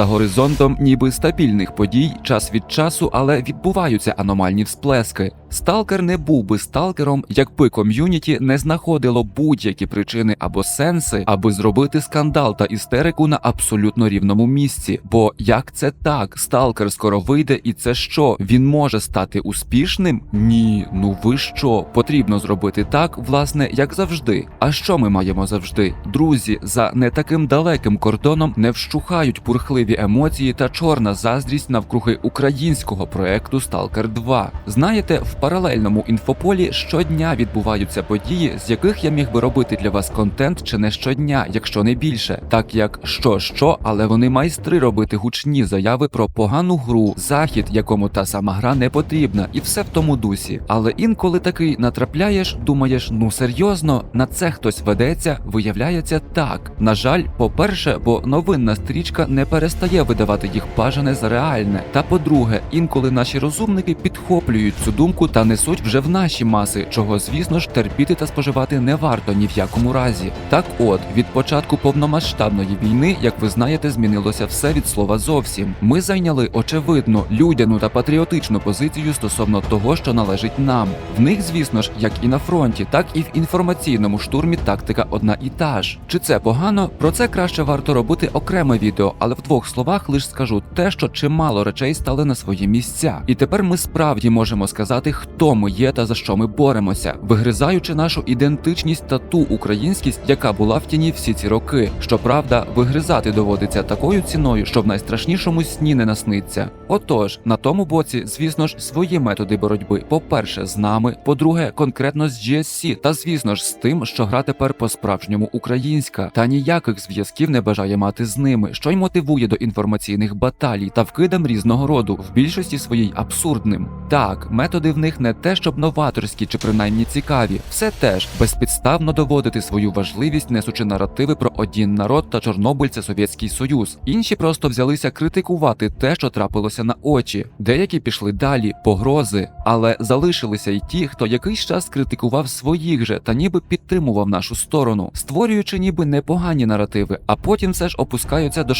За горизонтом ніби стабільних подій, час від часу, але відбуваються аномальні всплески. Сталкер не був би сталкером, якби ком'юніті не знаходило будь-які причини або сенси, аби зробити скандал та істерику на абсолютно рівному місці. Бо як це так? Сталкер скоро вийде, і це що? Він може стати успішним? Ні, ну ви що? Потрібно зробити так, власне, як завжди. А що ми маємо завжди? Друзі, за не таким далеким кордоном не вщухають бурхливі емоції та чорна заздрість навкруги українського проекту Сталкер 2. Знаєте, в паралельному інфополі щодня відбуваються події, з яких я міг би робити для вас контент чи не щодня, якщо не більше. Так як що що, але вони майстри робити гучні заяви про погану гру, захід, якому та сама гра не потрібна, і все в тому дусі. Але інколи такий натрапляєш, думаєш, ну серйозно, на це хтось ведеться, виявляється так. На жаль, по-перше, бо новинна стрічка не перестає видавати їх бажане за реальне. Та по-друге, інколи наші розумники підхоплюють цю думку та несуть вже в наші маси, чого, звісно ж, терпіти та споживати не варто ні в якому разі. Так от, від початку повномасштабної війни, як ви знаєте, змінилося все від слова зовсім. Ми зайняли очевидно людяну та патріотичну позицію стосовно того, що належить нам. В них, звісно ж, як і на фронті, так і в інформаційному штурмі тактика одна і та ж. Чи це погано? Про це краще варто робити окреме відео, але в двох словах лише скажу те, що чимало речей стали на свої місця. І тепер ми справді можемо сказати, хто ми є та за що ми боремося, вигризаючи нашу ідентичність та ту українськість, яка була в тіні всі ці роки. Щоправда, вигризати доводиться такою ціною, що в найстрашнішому сні не насниться. Отож, на тому боці, звісно ж, свої методи боротьби. По-перше, з нами, по-друге, конкретно з GSC, та звісно ж з тим, що гра тепер по-справжньому українська, та ніяких зв'язків не бажає мати з ними, що й мотивує до інформаційних баталій та вкидам різного роду, в більшості своїй абсурдним. Так, методи в них не те, щоб новаторські чи принаймні цікаві, все теж безпідставно доводити свою важливість, несучи наративи про один народ та чорнобильця Совєтський Союз. Інші просто взялися критикувати те, що трапилося на очі. Деякі пішли далі, погрози, але залишилися й ті, хто якийсь час критикував своїх же та ніби підтримував нашу сторону, створюючи ніби непогані наративи, а потім все ж опускаються до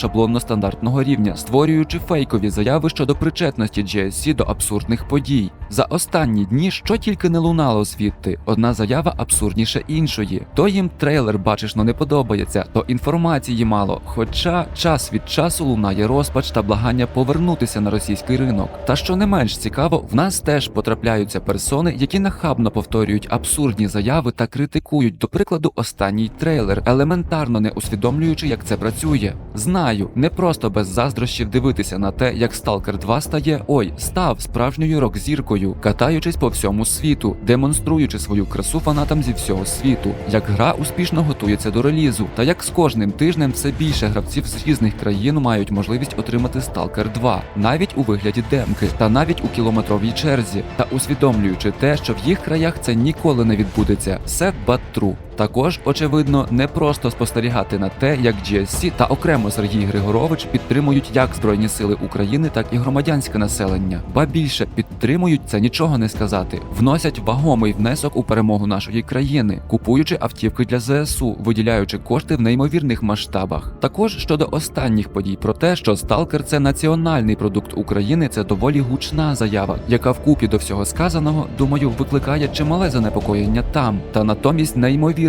шаблонно-стандартного рівня, створюючи фейкові заяви щодо причетності GSC до абсурдних подій. За останні дні що тільки не лунало звідти, одна заява абсурдніше іншої. То їм трейлер бачишно не подобається, то інформації мало. Хоча час від часу лунає розпач та благання повернутися на російський ринок. Та що не менш цікаво, в нас теж потрапляються персони, які нахабно повторюють абсурдні заяви та критикують, до прикладу, останній трейлер, елементарно не усвідомлюючи, як це працює. Знаю, не просто без заздрощів дивитися на те, як Stalker 2 стає ой, став справжньою рок-зіркою, катаючись по всьому світу, демонструючи свою красу фанатам зі всього світу, як гра успішно готується до релізу, та як з кожним тижнем все більше гравців з різних країн мають можливість отримати Stalker 2, навіть у вигляді демки, та навіть у кілометровій черзі, та усвідомлюючи те, що в їх краях це ніколи не відбудеться, все but true. Також, очевидно, не просто спостерігати на те, як GSC та окремо Сергій Григорович підтримують як Збройні Сили України, так і громадянське населення. Ба більше підтримують це нічого не сказати, вносять вагомий внесок у перемогу нашої країни, купуючи автівки для ЗСУ, виділяючи кошти в неймовірних масштабах. Також щодо останніх подій про те, що Сталкер це національний продукт України, це доволі гучна заява, яка вкупі до всього сказаного, думаю, викликає чимале занепокоєння там, та натомість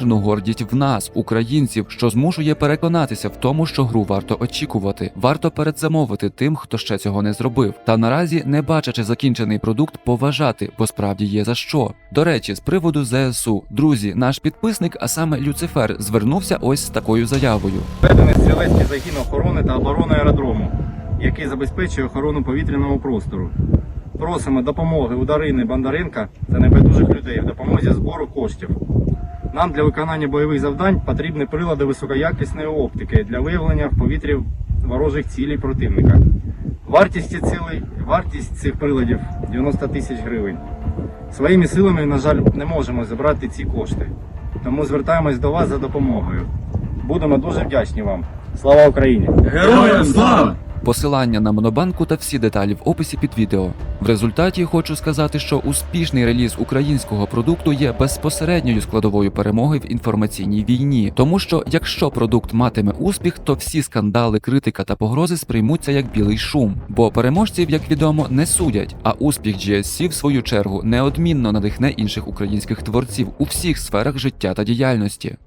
неймовірну гордість в нас, українців, що змушує переконатися в тому, що гру варто очікувати, варто передзамовити тим, хто ще цього не зробив. Та наразі, не бачачи закінчений продукт, поважати, бо справді є за що. До речі, з приводу ЗСУ, друзі, наш підписник, а саме Люцифер, звернувся ось з такою заявою. Введений стрілецький загін охорони та оборони аеродрому, який забезпечує охорону повітряного простору. Просимо допомоги у Дарини Бондаренка та небайдужих людей в допомозі збору коштів. Нам для виконання бойових завдань потрібні прилади високоякісної оптики для виявлення в повітрі ворожих цілей противника. Вартість, цілей, вартість цих приладів 90 тисяч гривень. Своїми силами, на жаль, не можемо зібрати ці кошти. Тому звертаємось до вас за допомогою. Будемо дуже вдячні вам. Слава Україні! Героям слава! Посилання на монобанку та всі деталі в описі під відео. В результаті хочу сказати, що успішний реліз українського продукту є безпосередньою складовою перемоги в інформаційній війні, тому що якщо продукт матиме успіх, то всі скандали, критика та погрози сприймуться як білий шум. Бо переможців, як відомо, не судять. А успіх GSC, в свою чергу, неодмінно надихне інших українських творців у всіх сферах життя та діяльності.